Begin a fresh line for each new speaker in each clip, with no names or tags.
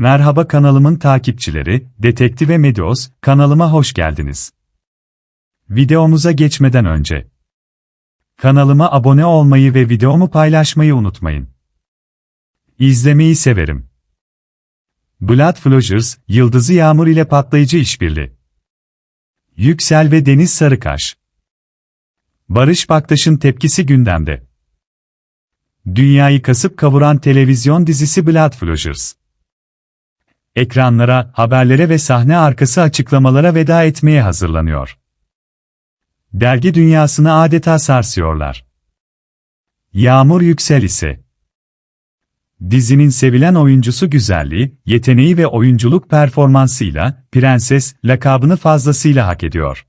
Merhaba kanalımın takipçileri, Detektive Medios, kanalıma hoş geldiniz. Videomuza geçmeden önce kanalıma abone olmayı ve videomu paylaşmayı unutmayın. İzlemeyi severim. Blood Flowers, Yıldızı Yağmur ile patlayıcı işbirliği. Yüksel ve Deniz Sarıkaş. Barış Baktaş'ın tepkisi gündemde. Dünyayı kasıp kavuran televizyon dizisi Blood Flowers ekranlara, haberlere ve sahne arkası açıklamalara veda etmeye hazırlanıyor. Dergi dünyasını adeta sarsıyorlar. Yağmur Yüksel ise Dizinin sevilen oyuncusu güzelliği, yeteneği ve oyunculuk performansıyla Prenses lakabını fazlasıyla hak ediyor.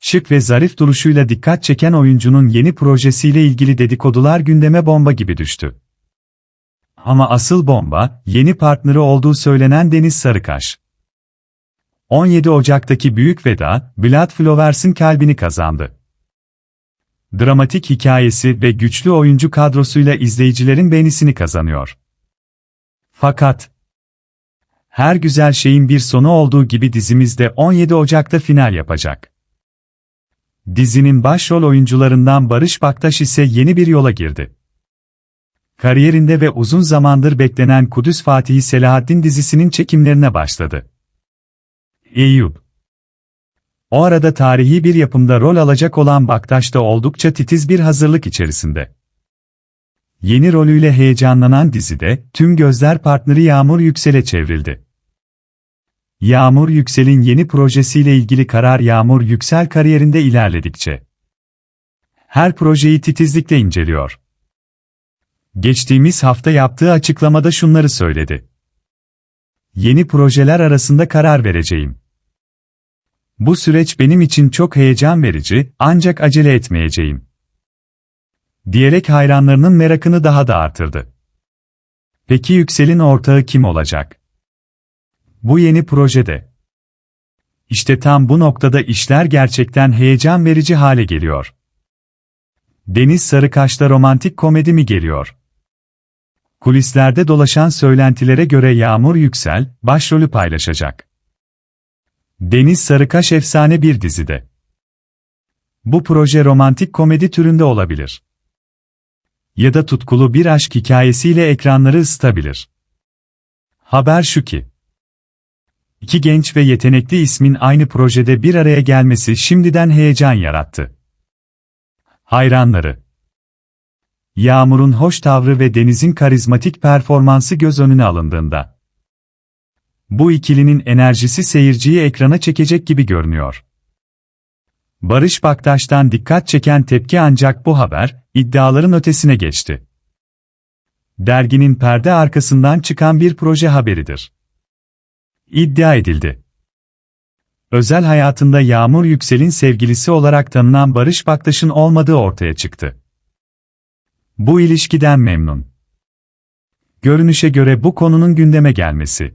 Şık ve zarif duruşuyla dikkat çeken oyuncunun yeni projesiyle ilgili dedikodular gündeme bomba gibi düştü. Ama asıl bomba, yeni partneri olduğu söylenen Deniz Sarıkaş. 17 Ocak'taki büyük veda, Blood Flowers'ın kalbini kazandı. Dramatik hikayesi ve güçlü oyuncu kadrosuyla izleyicilerin beğenisini kazanıyor. Fakat, her güzel şeyin bir sonu olduğu gibi dizimizde 17 Ocak'ta final yapacak. Dizinin başrol oyuncularından Barış Baktaş ise yeni bir yola girdi. Kariyerinde ve uzun zamandır beklenen Kudüs Fatihi Selahaddin dizisinin çekimlerine başladı. Eyüp O arada tarihi bir yapımda rol alacak olan Baktaş da oldukça titiz bir hazırlık içerisinde. Yeni rolüyle heyecanlanan dizide, tüm gözler partneri Yağmur Yüksel'e çevrildi. Yağmur Yüksel'in yeni projesiyle ilgili karar Yağmur Yüksel kariyerinde ilerledikçe her projeyi titizlikle inceliyor. Geçtiğimiz hafta yaptığı açıklamada şunları söyledi. Yeni projeler arasında karar vereceğim. Bu süreç benim için çok heyecan verici, ancak acele etmeyeceğim. Diyerek hayranlarının merakını daha da artırdı. Peki Yüksel'in ortağı kim olacak? Bu yeni projede. İşte tam bu noktada işler gerçekten heyecan verici hale geliyor. Deniz Sarıkaş'ta romantik komedi mi geliyor? Kulislerde dolaşan söylentilere göre Yağmur Yüksel, başrolü paylaşacak. Deniz Sarıkaş efsane bir dizide. Bu proje romantik komedi türünde olabilir. Ya da tutkulu bir aşk hikayesiyle ekranları ısıtabilir. Haber şu ki, İki genç ve yetenekli ismin aynı projede bir araya gelmesi şimdiden heyecan yarattı. Hayranları Yağmur'un hoş tavrı ve Deniz'in karizmatik performansı göz önüne alındığında. Bu ikilinin enerjisi seyirciyi ekrana çekecek gibi görünüyor. Barış Baktaş'tan dikkat çeken tepki ancak bu haber, iddiaların ötesine geçti. Derginin perde arkasından çıkan bir proje haberidir. İddia edildi. Özel hayatında Yağmur Yüksel'in sevgilisi olarak tanınan Barış Baktaş'ın olmadığı ortaya çıktı. Bu ilişkiden memnun. Görünüşe göre bu konunun gündeme gelmesi.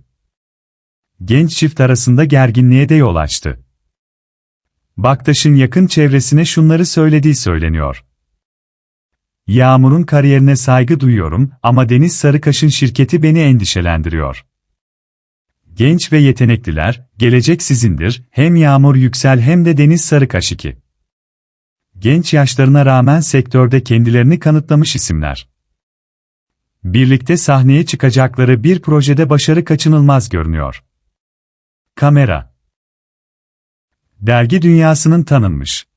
Genç çift arasında gerginliğe de yol açtı. Baktaş'ın yakın çevresine şunları söylediği söyleniyor. Yağmur'un kariyerine saygı duyuyorum ama Deniz Sarıkaş'ın şirketi beni endişelendiriyor. Genç ve yetenekliler, gelecek sizindir, hem Yağmur Yüksel hem de Deniz Sarıkaş 2 genç yaşlarına rağmen sektörde kendilerini kanıtlamış isimler. Birlikte sahneye çıkacakları bir projede başarı kaçınılmaz görünüyor. Kamera Dergi dünyasının tanınmış